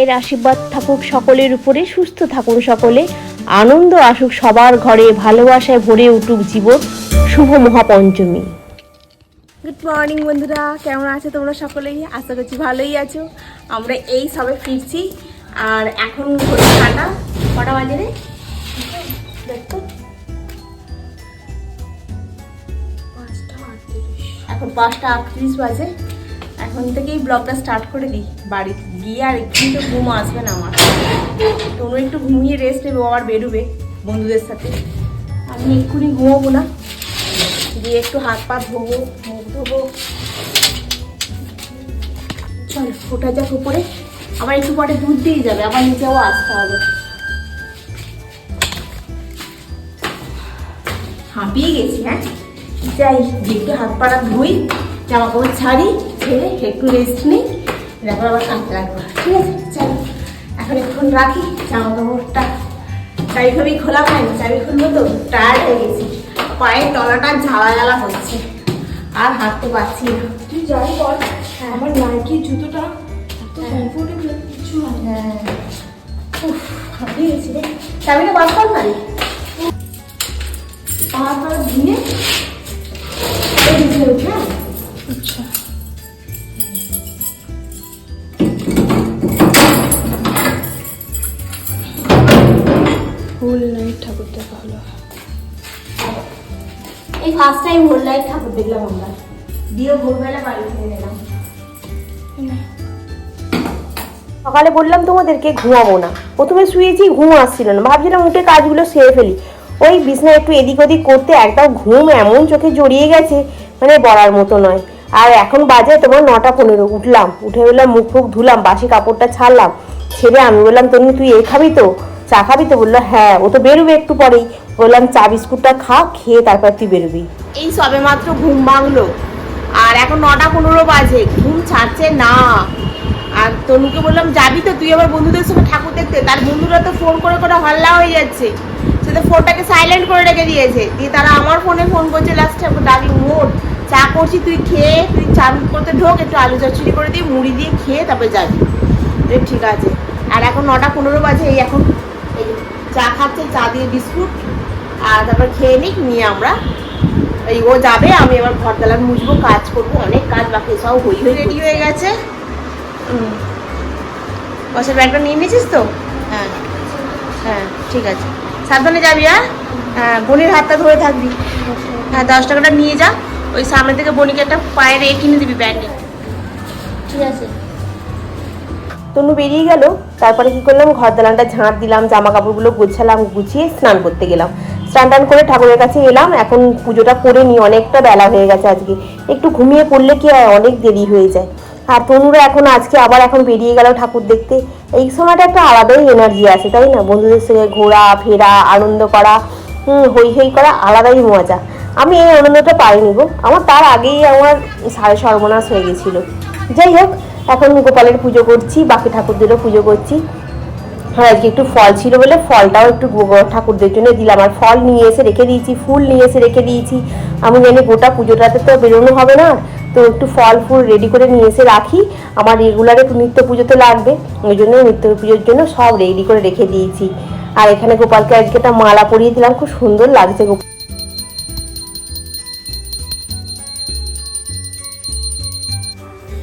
এর আশীর্বাদ থাকুক সকলের উপরে, সুস্থ থাকুন সকলে। আনন্দ আসুক সবার ঘরে, ভালোবাসায় ভরে উঠুক জীবন। শুভ মহাপঞ্চমী। গুড মর্নিং বন্ধুরা। কেমন আছো তোমরা সকলেই? আশা করছি ভালোই আছো। আমরা এই সবে ফিরছি। আর এখন ঠান্ডা কটা বাজে রে? আটত্রিশ। এখন পাঁচটা আটত্রিশ বাজে। এখন থেকেই ব্লগটা স্টার্ট করে দিই। বাড়ি গিয়ে আর একটু তো ঘুম আসবে না আমার। তোমরা একটু ঘুমিয়ে রেস্ট নেবে আবার বেরোবে বন্ধুদের সাথে। আমি এক্ষুনি ঘুমোবো না। গিয়ে একটু হাত পা ধোবো, মুখ ধোবো। চল, ওটা যাক উপরে। আবার একটু পরে দুধ দিয়ে যাবে, আবার নিচেও আসতে হবে। হাঁপিয়ে গেছি হ্যাঁ? যাই, গিয়ে একটু হাত পাড়া ধুই, জামা কাপড় ছাড়ি। একটু রেস্ট নিই। তারপর আবার কাঁদতে লাগবো ঠিক আছে? চল। এখন একটু রাখি। জামা কাপড়টা চাবিভাবেই খোলা হয়নি। চাবি খুলবো তো টায়ার্ড হয়ে গেছি। পায়ের তলাটা ঝালা ঝালা হচ্ছে। আর হাঁটতে পারছি না। তুই যাই বল। আমার নাইকি জুতোটা এত কমফোর্টেবল কিছু হয় হ্যাঁ। উফ, হাঁপিয়ে গেছি রে। চাবিটা বার কর না পা পা দিয়ে এই ফুল নাইট ঠাকুর দেখা হলো এই ফার্স্ট টাইম হোল লাইট ঠাকুর দেখলাম আমরা। দিয়ে ভোরবেলা বাড়ি ফিরে গেলাম সকালে বললাম তোমাদেরকে, ঘুমাবো না। প্রথমে শুয়েছি, ঘুম আসছিল না। ভাবছিলাম উঠে কাজগুলো সেরে ফেলি। ওই বিছনা একটু এদিক ওদিক করতে একদম ঘুম এমন চোখে জড়িয়ে গেছে মানে বলার মতো নয়। আর এখন বাজে তোমার নটা পনেরো। উঠলাম, উঠে বললাম মুখ ফুখ ধুলাম, বাসি কাপড়টা ছাড়লাম। ছেড়ে আমি বললাম, তনু, তুই এই খাবি তো? চা খাবি তো? বলল হ্যাঁ। ও তো বেরোবে একটু পরেই। বললাম, চা, বিস্কুটটা খা, খেয়ে তারপর তুই বেরোবি। এই সবে মাত্র ঘুম ভাঙলো। আর এখন নটা পনেরো বাজে। ঘুম ছাড়ছে না। আর তনুকে বললাম, যাবি তো? তুই আবার বন্ধুদের সঙ্গে ঠাকুর দেখতে। তার বন্ধুরা তো ফোন করে করে হল্লা হয়ে যাচ্ছে। সে তো ফোনটাকে সাইলেন্ট করে রেখে দিয়েছে। দিয়ে তারা আমার ফোনে ফোন করছে লাস্টে ডাকি মোট চা করছি, তুই খেয়ে, তুই চান করতে ঢোক, একটু আলু চচ্চড়ি করে দিয়ে মুড়ি দিয়ে খেয়ে তারপরে যাবি। ঠিক আছে। আর এখন নটা পনেরো বাজে, এই এখন চা খাচ্ছে চা দিয়ে বিস্কুট আর তারপর খেয়ে নিক নিয়ে আমরা এই ও যাবে আমি এবার ঘর দালান মুছবো কাজ করব অনেক কাজ বাকি সব হই হয়ে রেডি হয়ে গেছে? বসের ব্যাগটা নিয়ে নিয়েছিস তো? হ্যাঁ। হ্যাঁ ঠিক আছে। সাবধানে যাবি আর হ্যাঁ বোনের হাতটা ধরে থাকবি। হ্যাঁ দশ টাকাটা নিয়ে যা ওই সামনে থেকে বোনিকে একটা পায়ের এ কিনে দিবি ব্যান্ডেড ঠিক আছে। তনু বেরিয়ে গেল। তারপরে কি করলাম? ঘর দালানটা ঝাঁট দিলাম জামা কাপড়গুলো গোছালাম, গুছিয়ে স্নান করতে গেলাম। স্নান টান করে ঠাকুরের কাছে এলাম। এখন পুজোটা করে নিই, অনেকটা বেলা হয়ে গেছে আজকে। একটু ঘুমিয়ে পড়লে কি হয়? অনেক দেরি হয়ে যায়। আর তনুরা এখন আজকে আবার এখন বেরিয়ে গেল ঠাকুর দেখতে। এই সময়টা একটা আলাদাই এনার্জি আছে, তাই না? বন্ধুদের সঙ্গে ঘোরা, ফেরা, আনন্দ করা, হুম হই হই করা আলাদাই মজা। আমি এই আনন্দটা পাইনি গো। আমার তার আগেই আমার সাড়ে সর্বনাশ হয়ে গেছিল। যাই হোক এখন গোপালের পুজো করছি, বাকি ঠাকুরদেরও পুজো করছি। হ্যাঁ আজকে একটু ফল ছিল বলে ফলটাও একটু ঠাকুরদের জন্য দিলাম। আর ফল নিয়ে এসে রেখে দিয়েছি, ফুল নিয়ে এসে রেখে দিয়েছি। আমি জানি গোটা পুজোটাতে তো বেরোনো হবে না, তো একটু ফল, ফুল রেডি করে নিয়ে এসে রাখি। আমার রেগুলারে নিত্য পুজোতে লাগবে, ওই জন্য নিত্য পুজোর জন্য সব রেডি করে রেখে দিয়েছি। আর এখানে গোপালকে আজকে একটা মালা পরিয়ে দিলাম, খুব সুন্দর লাগছে গোপাল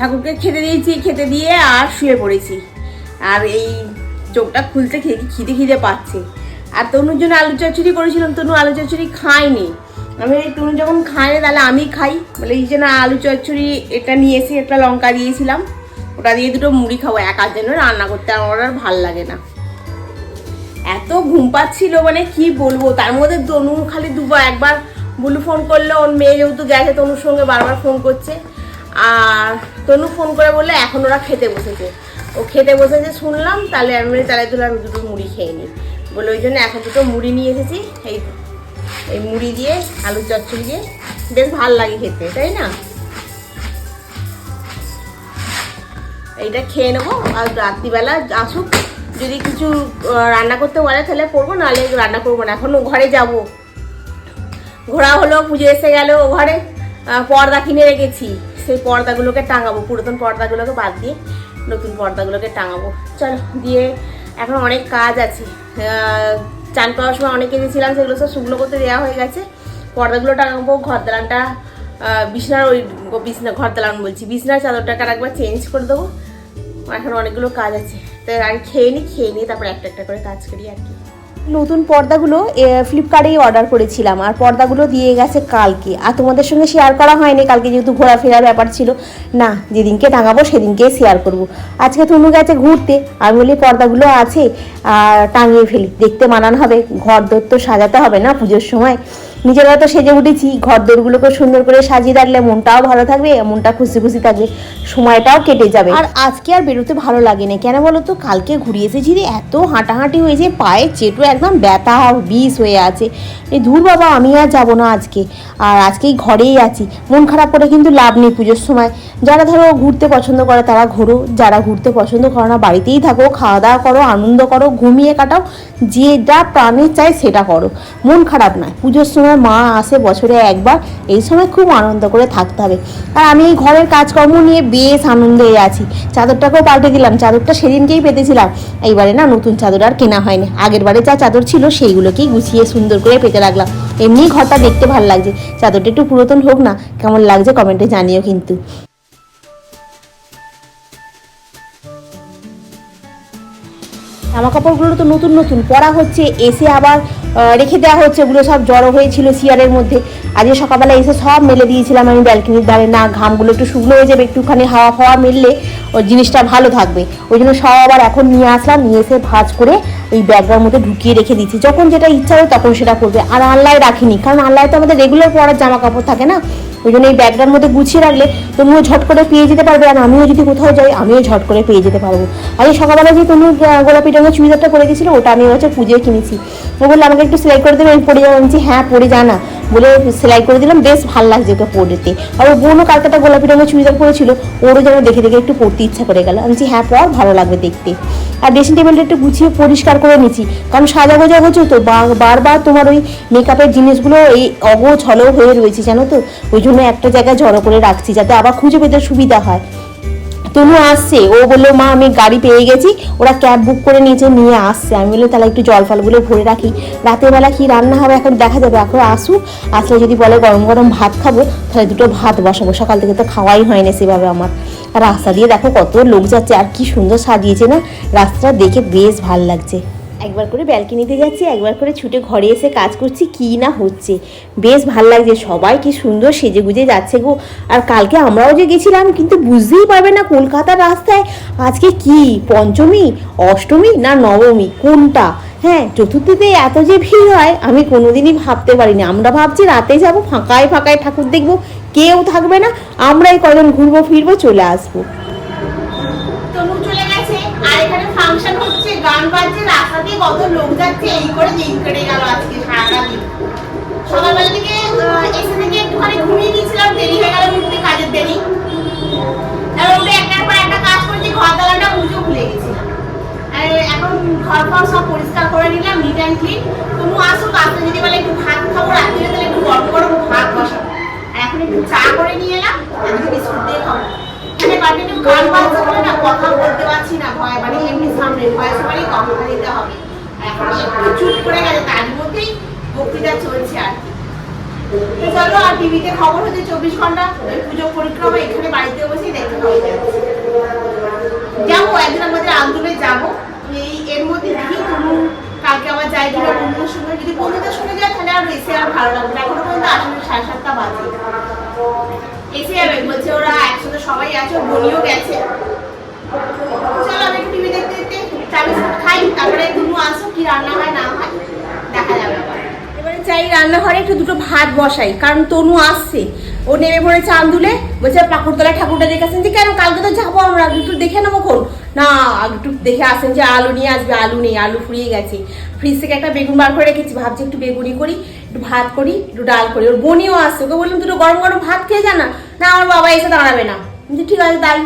ঠাকুরকে খেতে দিয়েছি, খেতে দিয়ে আর শুয়ে পড়েছি। আর এই চোখটা খুলতে খিদে খিদে পাচ্ছে। আর তনুর জন্য আলু চচ্চড়ি করেছিলাম, তনু আলু চচ্চড়ি খায়নি। আমি তনু যখন খায় না, তাহলে আমি খাই। বলে, এই যে না, আলু চচ্চড়ি এটা নিয়ে এসে একটা লঙ্কা দিয়েছিলাম। ওটা দিয়ে দুটো মুড়ি খাব একার জন্য রান্না করতে আমার আর ভালো লাগে না। এত ঘুম পাচ্ছিল মানে কি বলব? তার মধ্যে তনু খালি দুবার, একবার বুলু ফোন করল। ওর মেয়ে যেহেতু গেছে, তনুর সঙ্গে বারবার ফোন করছে। আর তনু ফোন করে বললে এখন ওরা খেতে বসেছে। ও খেতে বসেছে শুনলাম তাহলে আমি বলি, তাহলে তুলে আমি দুটো মুড়ি খেয়ে নিই। বলে ওই জন্য এখন দুটো মুড়ি নিয়ে এসেছি এই এই মুড়ি দিয়ে আলু চচ্চড়ি দিয়ে। বেশ ভালো লাগে খেতে তাই না? এইটা খেয়ে নেব আর রাত্রিবেলা আসুক যদি কিছু রান্না করতে বলে তাহলে করব নাহলে রান্না করব না এখন ঘরে যাব। ঘোরা হলো পুজো এসে গেল ও ঘরে পর্দা কিনে রেখেছি। সেই পর্দাগুলোকে টাঙাবো, পুরাতন পর্দাগুলোকে বাদ দিয়ে নতুন পর্দাগুলোকে টাঙাবো। চল, দিয়ে এখন অনেক কাজ আছে। চান করার সময় অনেক কেঁদেছিলাম সেগুলো সব শুকনো করতে দেওয়া হয়ে গেছে। পর্দাগুলো টাঙাবো ঘর দালানটা বিছনার ওই বিছনা ঘর দালান বলছি, বিছনার চাদরটাকে আর একবার চেঞ্জ করে দেবো। এখন অনেকগুলো কাজ আছে। তাই আর খেয়ে নিই খেয়ে নিয়ে তারপর একটা একটা করে কাজ করি আর কি। নতুন পর্দাগুলো ফ্লিপকার্টেই অর্ডার করেছিলাম। আর পর্দাগুলো দিয়ে গেছে কালকে। আর তোমাদের সঙ্গে শেয়ার করা হয়নি, কালকে যেহেতু ঘোরাফেরার ব্যাপার ছিল। না, যেদিনকে টাঙাবো সেদিনকে শেয়ার করব। আজকে তনু গেছে ঘুরতে। আমি বলি, পর্দাগুলো আছে আর টাঙিয়ে ফেলি। দেখতে মানান হবে। ঘর দোর তো সাজাতে হবে না পুজোর সময়। নিজেরা তো সেজে উঠেছি ঘর দোরগুলোকে সুন্দর করে সাজিয়ে রাখলে মনটাও ভালো থাকবে, মনটা খুশি খুশি থাকবে, সময়টাও কেটে যাবে। আর আজকে আর বেরোতে ভালো লাগে না কেন বলো তো? কালকে ঘুরিয়ে এসেছি রে, এত হাঁটাহাঁটি হয়েছে, পায়ে চেটু একদম ব্যথা, বিষ হয়ে আছে। এই ধুর বাবা, আমি আর যাব না আজকে। আর আজকেই ঘরেই আছি। মন খারাপ করে কিন্তু লাভ নেই পুজোর সময়। যারা ধরো ঘুরতে পছন্দ করে, তারা ঘোরো। যারা ঘুরতে পছন্দ করো না, বাড়িতেই থাকো খাওয়া দাওয়া করো, আনন্দ করো, ঘুমিয়ে কাটাও যে যা প্রাণে চায় সেটা করো। মন খারাপ নয়। পুজোর সময় মা আসে বছরে একবার, এই সময় খুব আনন্দ করে থাকতে হবে। আর আমি এই ঘরের কাজকর্ম নিয়ে বেশ আনন্দে আছি। চাদরটাকেও পাল্টে দিলাম, চাদরটা সেদিনকেই পেতেছিলাম। এইবারে না নতুন চাদর আর কেনা হয়নি। আগের বারে যা চাদর ছিল সেইগুলোকেই গুছিয়ে সুন্দর করে পেতে রাখলাম এমনি ঘরটা দেখতে ভালো লাগছে। চাদরটা একটু পুরাতন হোক না, কেমন লাগছে কমেন্টে জানিও কিন্তু। জামা কাপড়গুলো তো নতুন নতুন, পরা হচ্ছে, এসে আবার রেখে দেওয়া হচ্ছে, ওগুলো সব জড়ো হয়েছিল সিয়ারের মধ্যে। আজকে সকালবেলা এসে সব মেলে দিয়েছিলাম আমি ব্যালকনির ধারে না, ঘামগুলো একটু শুকনো হয়ে যাবে, একটুখানি হাওয়া ফাওয়া মেললে ওই জিনিসটা ভালো থাকবে। ওই জন্য সব আবার এখন নিয়ে আসলাম, নিয়ে এসে ভাজ করে এই ব্যাগটার মধ্যে ঢুকিয়ে রেখে দিচ্ছি যখন যেটা ইচ্ছা হবে তখন সেটা করবে। আর আনলায় রাখিনি, কারণ আনলায় তো আমাদের রেগুলার পরার জামা কাপড় থাকে না? ওই জন্য এই ব্যাগটার মধ্যে গুছিয়ে রাখলে তুমিও ঝট করে পেয়ে যেতে পারবে আর আমিও যদি কোথাও যাই, আমিও ঝট করে পেয়ে যেতে পারব। এই সকালবেলা যে তুমি গোলাপি রঙের চুড়িদারটা করে গেছিল, ওটা আমি হচ্ছে পুজোয় কিনেছি। ও বলল, আমাকে একটু সেলাই করে দেবে, আমি পরে যাব। আমি হ্যাঁ পরে যা না। বলে সেলাই করে দিলাম, বেশ ভালো লাগছে ওকে পরতে। আর ও বোনও কালকে গোলাপি রঙের চুড়িদার পরেছিল, ওরও যেন দেখে দেখে একটু পরতে ইচ্ছা করে গেল। আমি হ্যাঁ পর, ভালো লাগবে দেখতে। আর ড্রেসিং টেবিলটা একটু গুছিয়ে পরিষ্কার করে নিচ্ছি কারণ সাজা গোজা হচ্ছে তো বারবার তোমার ওই মেকআপের জিনিসগুলো এই অগো ছলো হয়ে রয়েছে, জানো তো? ওই জন্য একটা জায়গায় জড়ো করে রাখছি, যাতে আবার খুঁজে পেতে সুবিধা হয়। তনু আসছে। ও বলল, মা, আমি গাড়ি পেয়ে গেছি। ওরা ক্যাব বুক করে নিয়েছে, নিয়ে আসছে। আমি বললাম, তাহলে একটু জল ফলগুলো ভরে রাখি। রাতের বেলা কি রান্না হবে এখন দেখা যাবে। এখন আসুক। আসলে যদি বলে গরম গরম ভাত খাব, তাহলে দুটো ভাত বসাবো। সকাল থেকে তো খাওয়াই হয় না সেভাবে আমার। রাস্তা দিয়ে দেখো কত লোক যাচ্ছে, আর কি সুন্দর সাজিয়েছে না? রাস্তাটা দেখে বেশ ভালো লাগছে। একবার করে ব্যালকনিতে যাচ্ছি, একবার করে ছুটে ঘরে এসে কাজ করছি, কি না হচ্ছে। বেশ ভালো লাগছে, সবাই কি সুন্দর সেজে গুজে যাচ্ছে গো। আর কালকে আমরাও যে গেছিলাম, কিন্তু বুঝতেই পারবে না কলকাতার রাস্তায় আজকে কি, পঞ্চমী, অষ্টমী না নবমী, কোনটা? হ্যাঁ চতুর্থীতে এত যে ভিড় হয়, আমি কোনোদিনই ভাবতে পারিনি। আমরা ভাবছি রাতে যাব, ফাঁকায় ফাঁকায় ঠাকুর দেখব, কেউ থাকবে না, আমরাই কজন ঘুরবো, ফিরবো, চলে আসব। চলে গেছে, আর এখানে ফাংশন গান বাজছে রাস্তা দিয়ে কত লোক যাচ্ছে, এই করে দিন কেটে গেল আজকে সারাটা সকালবেলা থেকে এসে থেকে একটুখানি ঘুমিয়ে গিয়েছিলাম, দেরি হয়ে গেল উঠতে কাজের দেরি। তারপর একটার পর একটা কাজ করছি ঘর দালানটা মুছে ভুলে গেছিলাম। আর, এখন ঘর ফর সব পরিষ্কার করে নিলাম নিট ক্লিন তনু আসুক আসতে যদি বলে একটু ভাত খাব, রাত্রিরে তাহলে একটু গরম গরম ভাত বসাবো। আর এখন একটু চা করে নিয়ে এলাম একটু বিস্কুট দিয়ে খাব। এখানে কন্টিনিউ গান বাজছে কথা বলতে পারছি না, ভয় মানে এমনি সামনে ভয় সবারই কথা দিতে হবে। এখন চুপ করে গেছে, তার মধ্যেই বক্তৃতা চলছে আর কি। চলো, আর টিভিতে খবর হচ্ছে চব্বিশ ঘণ্টা পুজো পরিক্রমা এখানে বাড়িতে বসেই দেখতে যাব, একদিন আমাদের আন্দোলনে যাব। এই, এর মধ্যে দেখি কোনো কালকে আবার যাই কিনা বন্ধুদের যদি যায় তাহলে আর এসে আর ভালো লাগবে না। এখনও পর্যন্ত আসলে সাড়ে সাতটা বাজে। এসে যাবে, বলছে ওরা একসাথে সবাই আছে বোনিও গেছে। রান্নাঘরে একটু দুটো ভাত বসাই, কারণ তনু আসছে। ও নেমে বলছে ঠাকুরটা যে কেন? কালকে তো যাব একটু দেখে নেব না একটু দেখে আসেন যে আলু নিয়ে আলু নেই, আলু ফুরিয়ে গেছে। ফ্রিজ থেকে একটা বেগুন বার করে রেখেছি, ভাবছি একটু করি, একটু ভাত করি ডাল করি। ওর বোনিও আসছে, ওকে বললাম, দুটো গরম গরম ভাত খেয়ে না। আমার বাবা এসে দাঁড়াবে না। ঠিক আছে, তাই।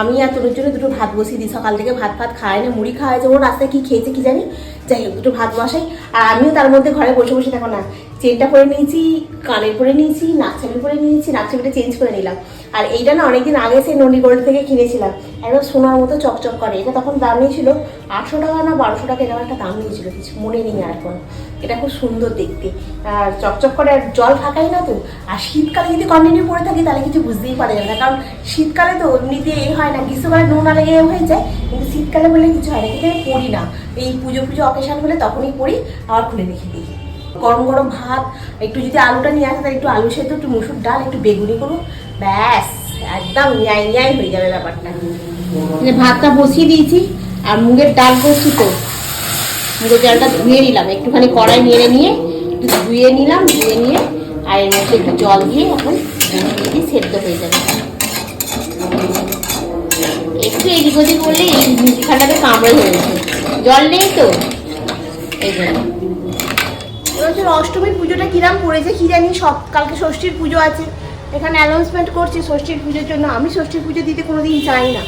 আমি আর তোর জন্য দুটো ভাত বসিয়ে দিই। সকাল থেকে ভাত ফাত খায় না, মুড়ি খাওয়া ও রাস্তায় কী খেয়েছে কী জানি? যাই হোক, দুটো ভাত বসাই। আর আমিও তার মধ্যে ঘরে বসে বসে থাকো না, চেনটা পরে নিয়েছি, কানের পরে নিয়েছি নাকছাবি পরে নিয়েছি নাকছাবিটা চেঞ্জ করে নিলাম। আর এইটা না অনেকদিন আগে সেই নন্দী গোল্ড থেকে কিনেছিলাম। একদম সোনার মতো চকচক করে। এটা তখন দাম নিয়েছিল আটশো টাকা না বারোশো টাকা এরকম একটা দাম নিয়েছিল কিছু, মনে নেই আর এখন এটা খুব সুন্দর দেখতে। আর চকচক করে আর জল থাকাই না তো। আর শীতকালে যদি কন্টিনিউ পরে থাকি তাহলে কিছু বুঝতেই পারা যাবে না। কারণ শীতকালে তো এমনিতে এ হয় না। গ্রীষ্মকালে নোনা লেগে হয়ে যায়, কিন্তু শীতকালে বলে কিছু হয় না। কিন্তু আমি পড়ি না। এই পুজো পুজো অকেশান হলে তখনই পড়ি, আবার খুলে রেখে দিই গরম গরম ভাত, একটু যদি আলুটা নিয়ে আসে তাহলে একটু আলু সেদ্ধ, একটু মুসুর ডাল, একটু বেগুনি করব। ব্যাস একদম ন্যায় ন্যায় হয়ে যাবে ব্যাপারটা। মানে ভাতটা বসিয়ে দিয়েছি আর মুগের ডাল করছি তো। মুগের ডালটা ধুয়ে নিলাম একটুখানি কড়াই নেড়ে নিয়ে একটু ধুয়ে নিলাম ধুয়ে নিয়ে আর এর মধ্যে একটু জল দিয়ে এখন দিয়ে সেদ্ধ হয়ে যাবে। একটু এদিক ওদিক করলে এই মুখখানটাকে কামড়ে ধরেছে। জল নেই তো? এই জন্য এবছর অষ্টমীর পুজোটা কিরাম পড়েছে কি জানি সব কালকে ষষ্ঠীর পুজো আছে। এখানে অ্যানাউন্সমেন্ট করছি ষষ্ঠীর পুজোর জন্য। আমি ষষ্ঠীর পুজো দিতে কোনো দিন যাই না।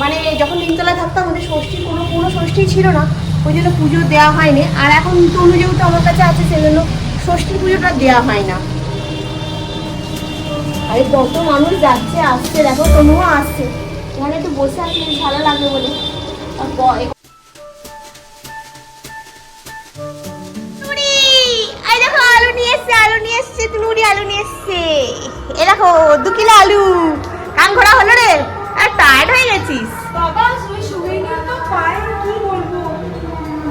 মানে যখন তিনতলায় থাকতাম, আমাদের ষষ্ঠীর কোনো কোনো ষষ্ঠী ছিল না। ওই জন্য পুজো দেওয়া হয়নি। আর এখন তনু যেহেতু আমার কাছে আছে, সেজন্য ষষ্ঠী পুজোটা দেওয়া হয় না। আরে কত মানুষ যাচ্ছে, আসছে, দেখো, তনুও আসছে। এখানে একটু বসে বেশ ভালো লাগবে বলে। আলু নিয়ে এসছে আলু নিয়ে এসছে নুরি আলু নিয়ে এসছে। এ দেখো দু কিলো আলু। কান ঘোরা হলো রে। আর টায়ার্ড হয়ে গেছিস। বাবা তুমি শুয়ে তো পায়ে কি বলব?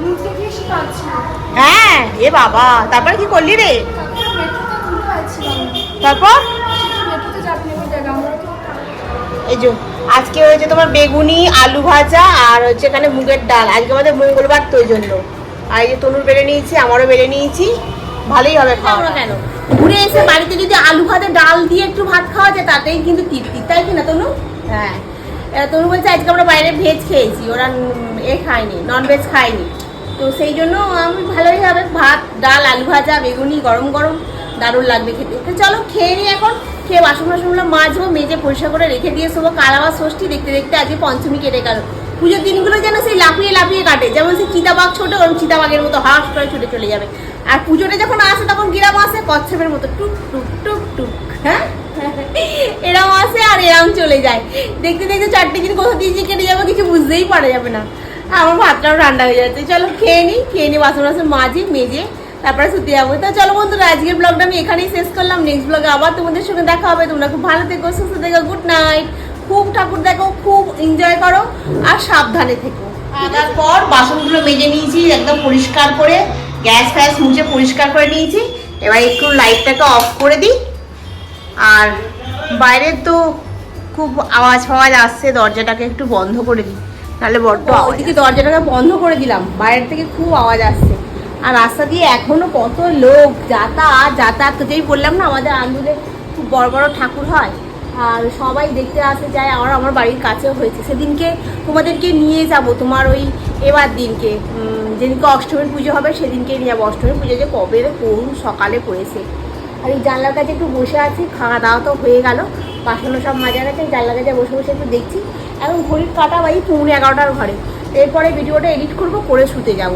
মুখ দেখে শিখাচ্ছি হ্যাঁ এ বাবা তারপর কি করলি রে? তারপরে এই যে আজকে হয়েছে তোমার বেগুনি আলু ভাজা আর হচ্ছে এখানে মুগের ডাল। আজকে আমাদের মঙ্গলবার তো ওই জন্য। আর এই যে তনুর বেড়ে নিয়েছি আমারও বেড়ে নিয়েছি। ভালোই হবে খাওয়া। কেন? ঘুরে এসে বাড়িতে যদি আলু ভাতে ডাল দিয়ে একটু ভাত খাওয়া যায় তাতেই কিন্তু তৃপ্তি। তাই কি না তনু? হ্যাঁ। তনু বলছে আজকে আমরা বাইরে ভেজ খেয়েছি। ওরা এ খায়নি নন ভেজ খায়নি। তো সেই জন্য আমি ভালোই হবে। ভাত ডাল আলু ভাজা বেগুনি গরম গরম দারুণ লাগবে খেতে। তো চলো খেয়ে নিই এখন। খেয়ে বাসন বাসনগুলো মাজবো মেজে পরিষ্কার করে রেখে দিয়ে শোবো। কাল আবার ষষ্ঠী দেখতে দেখতে আজকে পঞ্চমী কেটে গেল। পুজোর দিনগুলো যেন সেই লাফিয়ে লাফিয়ে কাটে। যেমন সেই চিতাবাঘ ছোট ওরকম চিতাবাঘের মতো হাঁস করে ছুটে চলে যাবে। আর পুজোটা যখন আসে, তখন গিরাম আসে, কচ্ছপের মতো টুক টুক টুক টুক হ্যাঁ? এরম আসে আর এরম চলে যায়। দেখতে দেখতে চারটে দিন কোথা দিয়ে যে কেটে যাবে, কিছু বুঝতেই পারা যাবে না। আমার ভাতটাও ঠান্ডা হয়ে যাচ্ছে। চলো খেয়ে নিই খেয়ে নিই বাসন বাসন মাজি, মেজে, তারপরে শুতে যাব। তো চলো বন্ধুরা, আজকের ব্লগটা আমি এখানেই শেষ করলাম। নেক্সট ব্লগে আবার তোমাদের সঙ্গে দেখা হবে। তোমরা খুব ভালো থেকো, সুস্থ থেকো গুড নাইট খুব ঠাকুর দেখো, খুব এনজয় করো। আর সাবধানে থেকো। তারপর বাসনগুলো মেজে নিয়েছি একদম পরিষ্কার করে গ্যাস ফ্যাস মুছে পরিষ্কার করে নিয়েছি। এবার একটু লাইটটাকে অফ করে দিই। আর বাইরের তো খুব আওয়াজ ফাওয়াজ আসছে দরজাটাকে একটু বন্ধ করে দিই তাহলে বড্ড ওইদিকে দরজাটাকে বন্ধ করে দিলাম বাইরের থেকে খুব আওয়াজ আসছে। আর রাস্তা দিয়ে এখনও কত লোক যাতায়াত যাতায়াত যেই বললাম না আমাদের আন্দুলে খুব বড় বড় ঠাকুর হয় আর সবাই দেখতে আসে যায় আমার আমার বাড়ির কাছেও হয়েছে। সেদিনকে তোমাদেরকে নিয়ে যাব, তোমার ওই এবার দিনকে। যেদিনকে অষ্টমীর পুজো হবে, সেদিনকে নিয়ে যাব। অষ্টমীর পুজো যে কবে কোন সকালে পড়েছে। আর এই জানলার কাছে একটু বসে আছি, খাওয়া দাওয়া তো হয়ে গেল। বাসনও সব মাজা গেছে, জানলার কাছে বসে বসে একটু দেখছি। এখন ঘড়ির কাটা বাই পৌনে এগারোটার ঘরে। এরপরে ভিডিওটা এডিট করব, করে শুতে যাব।